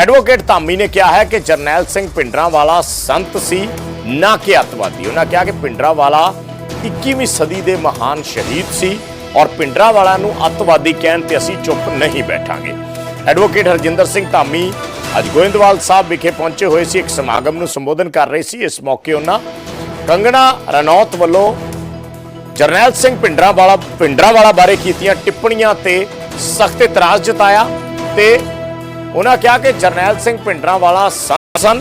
Advocate Dhami ਨੇ ਕਿਹਾ ਹੈ ਕਿ ਜਰਨੈਲ ਸਿੰਘ ਪਿੰਡਰਾਂਵਾਲਾ ਸੰਤ ਸੀ, ਨਾ ਕਿ ਅੱਤਵਾਦੀ। ਉਹਨਾਂ ਕਿਹਾ ਕਿ ਪਿੰਡਰਾਂਵਾਲਾ 21ਵੀਂ ਸਦੀ ਦੇ ਮਹਾਨ ਸ਼ਹੀਦ ਸੀ ਔਰ ਪਿੰਡਰਾਂਵਾਲਾ ਨੂੰ ਅੱਤਵਾਦੀ ਕਹਿਣ ਤੇ ਅਸੀਂ ਚੁੱਪ ਨਹੀਂ ਬੈਠਾਂਗੇ। ਐਡਵੋਕੇਟ ਹਰਜਿੰਦਰ ਸਿੰਘ ਧਾਮੀ ਅੱਜ ਗੋਇੰਦਵਾਲ ਸਾਹਿਬ ਵਿਖੇ ਪਹੁੰਚੇ ਹੋਏ ਸੀ। ਇੱਕ ਸਮਾਗਮ ਨੂੰ ਸੰਬੋਧਨ ਕਰ ਰਹੇ ਸੀ। ਇਸ ਮੌਕੇ ਉਹਨਾਂ ਕੰਗਣਾ ਰਣੌਤ ਵੱਲੋਂ ਜਰਨੈਲ ਸਿੰਘ ਪਿੰਡਰਾਂਵਾਲਾ ਪਿੰਡਰਾਂਵਾਲਾ ਬਾਰੇ ਕੀਤੀਆਂ ਟਿੱਪਣੀਆਂ ਤੇ ਸਖਤ ਇਤਰਾਜ਼ ਜਤਾਇਆ ਤੇ ਉਹਨਾਂ ਕਿਹਾ ਕਿ ਜਰਨੈਲ ਸਿੰਘ ਪਿੰਡਰਾਂਵਾਲਾ ਵਾਲਾ ਸਨ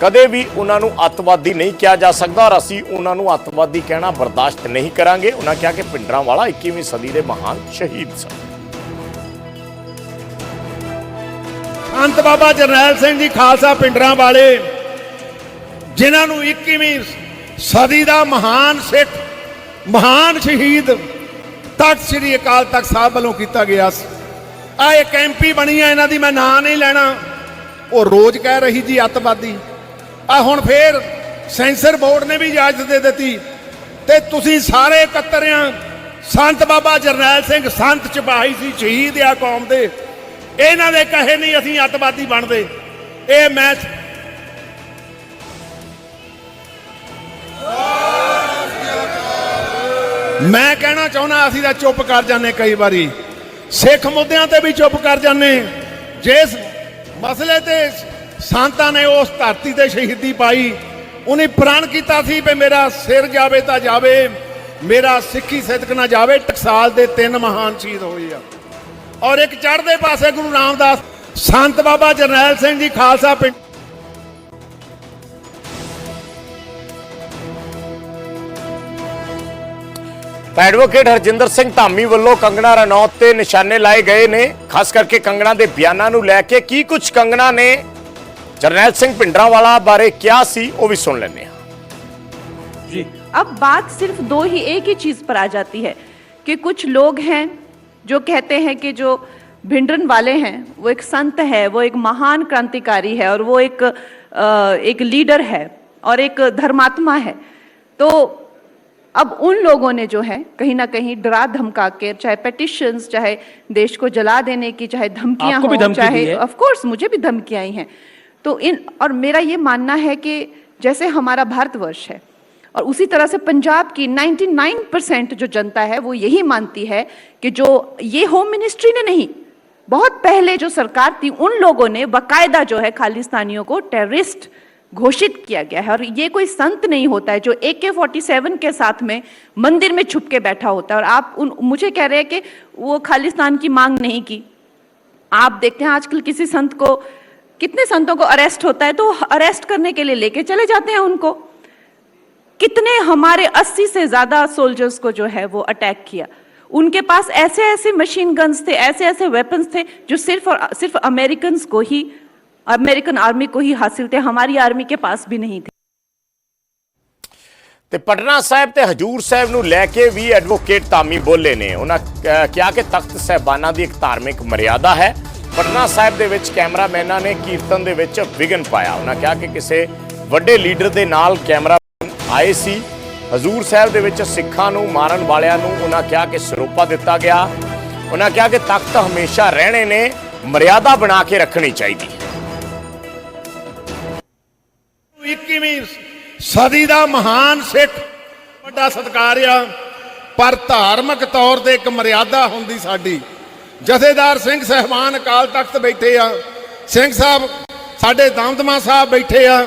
ਕਦੇ ਵੀ ਉਹਨਾਂ ਨੂੰ ਅੱਤਵਾਦੀ ਨਹੀਂ ਕਿਹਾ ਜਾ ਸਕਦਾ ਔਰ ਅਸੀਂ ਉਹਨਾਂ ਨੂੰ ਅੱਤਵਾਦੀ ਕਹਿਣਾ ਬਰਦਾਸ਼ਤ ਨਹੀਂ ਕਰਾਂਗੇ। ਉਹਨਾਂ ਕਿਹਾ ਕਿ ਪਿੰਡਰਾਂਵਾਲਾ 21ਵੀਂ ਸਦੀ ਦੇ ਮਹਾਨ ਸ਼ਹੀਦ ਸਨ। ਅੰਤ ਬਾਬਾ ਜਰਨੈਲ ਸਿੰਘ ਜੀ ਖਾਲਸਾ ਪਿੰਡਰਾਂ ਵਾਲੇ, ਜਿਨ੍ਹਾਂ ਨੂੰ 21ਵੀਂ ਸਦੀ ਦਾ ਮਹਾਨ ਸਿੱਖ, ਮਹਾਨ ਸ਼ਹੀਦ ਤਖਤ ਸ੍ਰੀ ਅਕਾਲ ਤਖਤ ਸਾਹਿਬ ਵੱਲੋਂ ਕੀਤਾ ਗਿਆ ਸੀ। ਆ ਇੱਕ ਐਮਪੀ ਬਣੀ ਆ, ਇਹਨਾਂ ਦੀ ਮੈਂ ਨਾਂ ਨਹੀਂ ਲੈਣਾ। ਉਹ ਰੋਜ਼ ਕਹਿ ਰਹੀ ਜੀ ਅੱਤਵਾਦੀ। ਆ ਹੁਣ ਫੇਰ ਸੈਂਸਰ ਬੋਰਡ ਨੇ ਵੀ ਇਜਾਜ਼ਤ ਦੇ ਦਿੱਤੀ। ਤੇ ਤੁਸੀਂ ਸਾਰੇ ਇਕੱਤਰਿਆਂ ਸੰਤ ਬਾਬਾ ਜਰਨੈਲ ਸਿੰਘ ਸੰਤ ਸਿਪਾਹੀ ਸੀ, ਸ਼ਹੀਦ ਆ ਕੌਮ ਦੇ। ਇਹਨਾਂ ਦੇ ਕਹੇ ਨਹੀਂ ਅਸੀਂ ਅੱਤਵਾਦੀ ਬਣਦੇ। ਇਹ ਮੈਂ ਮੈਂ ਕਹਿਣਾ ਚਾਹੁੰਦਾ, ਅਸੀਂ ਤਾਂ ਚੁੱਪ ਕਰ ਜਾਂਦੇ ਕਈ ਵਾਰੀ। ਸਿੱਖ ਮੁੱਦਿਆਂ ਤੇ ਵੀ ਚੁੱਪ ਕਰ ਜਾਂਦੇ ਜਿਸ ਮਸਲੇ ਤੇ ਸੰਤਾਂ ਨੇ ਉਸ ਧਰਤੀ ਤੇ ਸ਼ਹੀਦੀ ਪਾਈ, ਉਹਨੇ ਪ੍ਰਣ ਕੀਤਾ ਸੀ ਵੀ ਮੇਰਾ ਸਿਰ ਜਾਵੇ ਤਾਂ ਜਾਵੇ, ਮੇਰਾ ਸਿੱਖੀ ਸਿਦਕ ਨਾ ਜਾਵੇ, ਟਕਸਾਲ ਦੇ ਤਿੰਨ ਮਹਾਨ ਸ਼ਹੀਦ ਹੋਏ ਆ। ਔਰ ਇੱਕ ਚੜ੍ਹਦੇ ਪਾਸੇ ਗੁਰੂ ਰਾਮਦਾਸ, ਸੰਤ ਬਾਬਾ ਜਰਨੈਲ ਸਿੰਘ ਜੀ, ਖਾਲਸਾ ਪਿੰਡ ਤਾਂ ਐਡਵੋਕੇਟ ਹਰਜਿੰਦਰ ਸਿੰਘ ਧਾਮੀ ਵੱਲੋਂ ਕੰਗਣਾ ਰਣੌਤ ਤੇ ਨਿਸ਼ਾਨੇ ਲਾਏ ਗਏ ਨੇ ਖਾਸ ਕਰਕੇ ਕੰਗਣਾ ਦੇ ਬਿਆਨਾਂ ਨੂੰ ਲੈ ਕੇ ਕੀ ਕੁਝ ਕੰਗਣਾ ਨੇ ਜਰਨੈਲ ਸਿੰਘ ਪਿੰਡਰਾਂਵਾਲਾ ਬਾਰੇ ਕਿਹਾ ਸੀ ਉਹ ਵੀ ਸੁਣ ਲੈਂਦੇ ਹਾਂ अब बात सिर्फ दो ही एक ही चीज पर आ जाती है कि कुछ लोग हैं जो कहते हैं कि जो भिंडरन वाले हैं वो एक संत है वो एक महान क्रांतिकारी है और वो एक अ, एक लीडर है और एक धर्मात्मा है तो अब उन लोगों ने जो है कहीं ना कहीं डरा धमका के चाहे पेटिशंस चाहे देश को जला देने की चाहे धमकियाँ हो धमकी चाहे है? ऑफ़ कोर्स मुझे भी धमकियाँ आई हैं तो इन और मेरा ये मानना है कि जैसे हमारा भारतवर्ष है और उसी तरह से पंजाब की 99 परसेंट जो जनता है वो यही मानती है कि जो ये होम मिनिस्ट्री ने नहीं बहुत पहले जो सरकार थी उन लोगों ने बकायदा जो है खालिस्तानियों को टेररिस्ट घोषित किया गया है और ये कोई संत नहीं होता है जो ए के फोर्टी सेवन के साथ में मंदिर में छुप के बैठा होता है। और आप उन, मुझे कह रहे हैं कि वो खालिस्तान की मांग नहीं की। आप देखते हैं आजकल किसी संत को, कितने संतों को अरेस्ट होता है तो अरेस्ट करने के लिए लेके चले जाते हैं उनको। कितने हमारे 80 से ज़्यादा सोल्जर्स को जो है वो अटैक किया। उनके पास ऐसे ऐसे मशीन गन्स थे ऐसे ऐसे वेपन्स थे जो सिर्फ़ और, सिर्फ़ अमेरिकन को ही अमेरिकन आर्मी को ही हासिल थे हमारी आर्मी के पास भी नहीं थे ਤੇ ਪਟਨਾ ਸਾਹਿਬ ਤੇ ਹਜੂਰ ਸਾਹਿਬ ਨੂੰ ਲੈ ਕੇ ਵੀ ਐਡਵੋਕੇਟ ਧਾਮੀ ਬੋਲੇ ਨੇ ਉਹਨਾਂ ਕ- ਕਿਹਾ ਕਿ ਤਖਤ ਸਹਿਬਾਨਾਂ ਦੀ ਇੱਕ ਧਾਰਮਿਕ ਮਰਿਆਦਾ ਹੈ ਪਟਨਾ ਸਾਹਿਬ ਦੇ ਵਿੱਚ ਕੈਮਰਾਮੈਨਾਂ ਨੇ ਕੀਰਤਨ ਦੇ ਵਿੱਚ ਵਿਘਨ ਪਾਇਆ ਉਹਨਾਂ ਕਿਹਾ ਕਿ ਕਿਸੇ ਵੱਡੇ ਲੀਡਰ ਦੇ ਨਾਲ ਕੈਮਰਾ ਆਏ ਸੀ ਹਜੂਰ ਸਾਹਿਬ ਦੇ ਵਿੱਚ ਸਿੱਖਾਂ ਨੂੰ ਮਾਰਨ ਵਾਲਿਆਂ ਨੂੰ ਉਹਨਾਂ ਕਿਹਾ ਕਿ ਸਰੂਪਾ ਦਿੱਤਾ ਗਿਆ ਉਹਨਾਂ ਕਿਹਾ ਕਿ ਤਖਤ ਹਮੇਸ਼ਾ ਰਹਿਣੇ ਨੇ ਮਰਿਆਦਾ ਬਣਾ ਕੇ ਰੱਖਣੀ ਚਾਹੀਦੀ 21ਵੀਂ ਸਦੀ ਦਾ ਮਹਾਨ ਸਿੱਖ, ਵੱਡਾ ਸਤਿਕਾਰ ਆ, ਪਰ ਧਾਰਮਿਕ ਤੌਰ ਤੇ ਇੱਕ ਮਰਿਆਦਾ ਹੁੰਦੀ ਸਾਡੀ। ਜਥੇਦਾਰ ਸਿੰਘ ਸਹਿਬਾਨ ਅਕਾਲ ਤਖਤ ਬੈਠੇ ਆ। ਸਿੰਘ ਸਾਹਿਬ ਸਾਡੇ ਦਮਦਮਾ ਸਾਹਿਬ ਬੈਠੇ ਆ।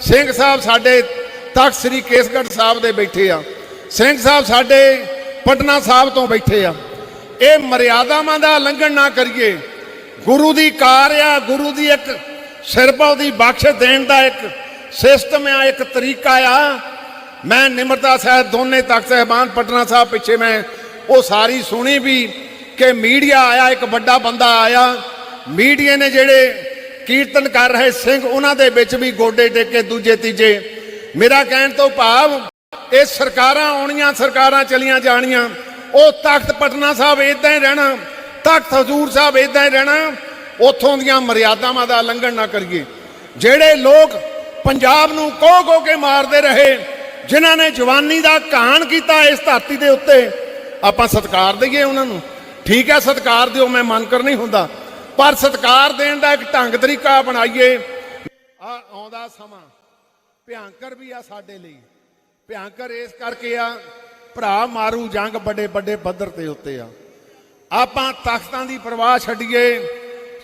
ਸਿੰਘ ਸਾਹਿਬ ਸਾਡੇ ਤਖਤ ਸ੍ਰੀ ਕੇਸਗੜ੍ਹ ਸਾਹਿਬ ਦੇ ਬੈਠੇ ਆ। ਸਿੰਘ ਸਾਹਿਬ ਸਾਡੇ ਪਟਨਾ ਸਾਹਿਬ ਤੋਂ ਬੈਠੇ ਆ। ਇਹ ਮਰਿਆਦਾਵਾਂ ਦਾ ਉਲੰਘਣ ਨਾ ਕਰੀਏ। ਗੁਰੂ ਦੀ ਕਾਰ ਆ, ਗੁਰੂ ਦੀ ਇੱਕ ਸਿਰਪਾ ਦੀ ਬਖਸ਼ ਦੇਣ ਦਾ ਇੱਕ ਸਿਸਟਮ ਆ, ਇੱਕ ਤਰੀਕਾ ਆ। ਮੈਂ ਨਿਮਰਤਾ ਸਾਹਿਬ ਦੋਨੇ ਤਖਤ ਸਹਿਬਾਨ ਪਟਨਾ ਸਾਹਿਬ ਪਿੱਛੇ ਮੈਂ, ਉਹ ਸਾਰੀ ਸੁਣੀ ਵੀ ਕਿ ਮੀਡੀਆ ਆਇਆ, ਇੱਕ ਵੱਡਾ ਬੰਦਾ ਆਇਆ। ਮੀਡੀਆ ਨੇ ਜਿਹੜੇ ਕੀਰਤਨ ਕਰ ਰਹੇ ਸਿੰਘ, ਉਹਨਾਂ ਦੇ ਵਿੱਚ ਵੀ ਗੋਡੇ ਟੇਕੇ ਦੂਜੇ, ਤੀਜੇ। ਮੇਰਾ ਕਹਿਣ ਤੋਂ ਭਾਵ, ਇਹ ਸਰਕਾਰਾਂ ਆਉਣੀਆਂ, ਸਰਕਾਰਾਂ ਚਲੀਆਂ ਜਾਣੀਆਂ। ਉਹ ਤਖਤ ਪਟਨਾ ਸਾਹਿਬ ਇਦਾਂ ਹੀ ਰਹਿਣਾ, ਤਖਤ ਹਜ਼ੂਰ ਸਾਹਿਬ ਇਦਾਂ ਹੀ ਰਹਿਣਾ। ਉਥੋਂ ਦੀਆਂ ਮਰਿਆਦਾਵਾਂ ਦਾ ਉਲੰਘਣ ਨਾ ਕਰੀਏ। ਜਿਹੜੇ ਲੋਕ ਪੰਜਾਬ ਨੂੰ ਕੋਹ ਕੋ ਕੇ ਮਾਰਦੇ ਰਹੇ। ਜਿਨ੍ਹਾਂ ਨੇ ਜਵਾਨੀ ਦਾ ਕਹਾਣ ਕੀਤਾ ਇਸ ਧਰਤੀ ਦੇ ਉੱਤੇ, ਆਪਾਂ ਸਤਿਕਾਰ ਦਈਏ ਉਹਨਾਂ ਨੂੰ। ਠੀਕ ਹੈ, ਸਤਿਕਾਰ ਦਿਓ, ਮੈਂ ਮੰਨ ਕਰ ਨਹੀਂ ਹੁੰਦਾ। ਪਰ ਸਤਿਕਾਰ ਦੇਣ ਦਾ ਇੱਕ ਢੰਗ ਤਰੀਕਾ ਬਣਾਈਏ ਆ ਆਉਂਦਾ ਸਮਾਂ। ਭਿਆੰਕਰ ਵੀ ਆ ਸਾਡੇ ਲਈ। ਭਿਆੰਕਰ ਇਸ ਕਰਕੇ ਆ, ਭਰਾ ਮਾਰੂ ਜੰਗ ਵੱਡੇ ਵੱਡੇ ਪੱਧਰ ਤੇ ਉੱਤੇ ਆ। ਆਪਾਂ ਤਖਤਾਂ ਦੀ ਪਰਵਾਹ ਛੱਡੀਏ।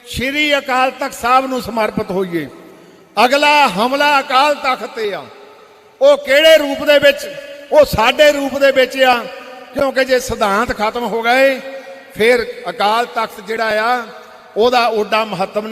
ਸ਼੍ਰੀ ਅਕਾਲ ਤਖਤ ਸਾਹਿਬ ਨੂੰ ਸਮਰਪਿਤ ਹੋਈਏ। ਅਗਲਾ ਹਮਲਾ ਅਕਾਲ ਤਖਤ ਤੇ ਆ। ਉਹ ਕਿਹੜੇ ਰੂਪ ਦੇ ਵਿੱਚ? ਉਹ ਸਾਡੇ ਰੂਪ ਦੇ ਵਿੱਚ ਆ। ਕਿਉਂਕਿ ਜੇ ਸਿਧਾਂਤ ਖਤਮ ਹੋ ਗਏ, ਫਿਰ ਅਕਾਲ ਤਖਤ ਜਿਹੜਾ ਆ, ਉਹਦਾ ਓਡਾ ਮਹੱਤਵ